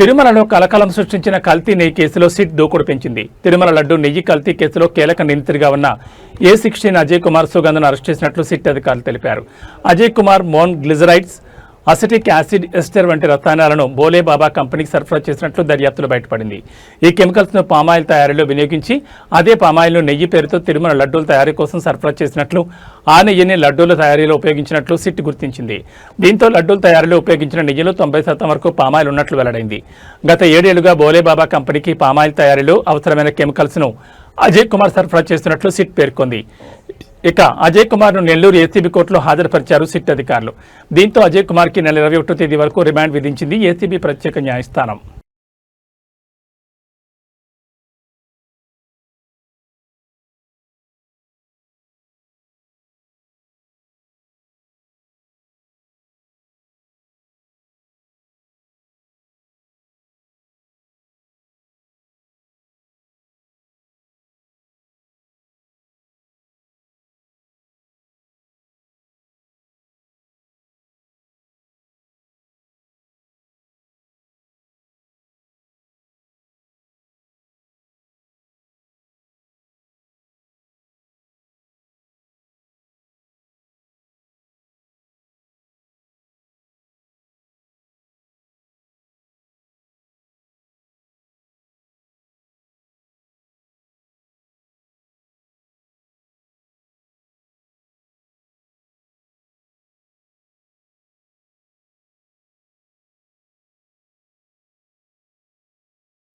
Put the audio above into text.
తిరుమలలో కలకలం సృష్టించిన కల్తీ నెయ్యి కేసులో సిట్ దూకుడు పెంచింది. తిరుమల లడ్డు నెయ్యి కల్తీ కేసులో కీలక నిందితుడిగా ఉన్న ఏ సిక్స్టీన్ అజయ్ కుమార్ సుగంధను అరెస్ట్ చేసినట్లు సిట్ అధికారులు తెలిపారు. Ajay Kumar monoglycerides acetic acid ester వంటి రసాయనాలను బోలేబాబా కంపెనీకి సరఫరా చేసినట్లు దర్యాప్తులో బయటపడింది. ఈ కెమికల్స్ను పామాయిల్ తయారీలో వినియోగించి అదే పామాయిల్ను నెయ్యి పేరుతో తిరుమల లడ్డూల తయారీ కోసం సరఫరా చేసినట్లు ఆ నెయ్యిని లడ్డూల తయారీలో ఉపయోగించినట్లు సిట్ గుర్తించింది. దీంతో లడ్డూల తయారీలో ఉపయోగించిన నెయ్యిలో తొంభై శాతం వరకు పామాయిల్ ఉన్నట్లు వెల్లడైంది. గత ఏడేళ్ళుగా బోలేబాబా కంపెనీకి పామాయిల్ తయారీలో అవసరమైన కెమికల్స్ను అజయ్ కుమార్ సరఫరా చేస్తున్నట్లు సిట్ పేర్కొంది. ఇక అజయ్ కుమార్ను నెల్లూరు ఏసీబీ కోర్టులో హాజరుపరిచారు సిట్ అధికారులు. దీంతో అజయ్ కుమార్కి నెల ఇరవై ఒకటో తేదీ వరకు రిమాండ్ విధించింది ఏసీబీ ప్రత్యేక న్యాయస్థానం.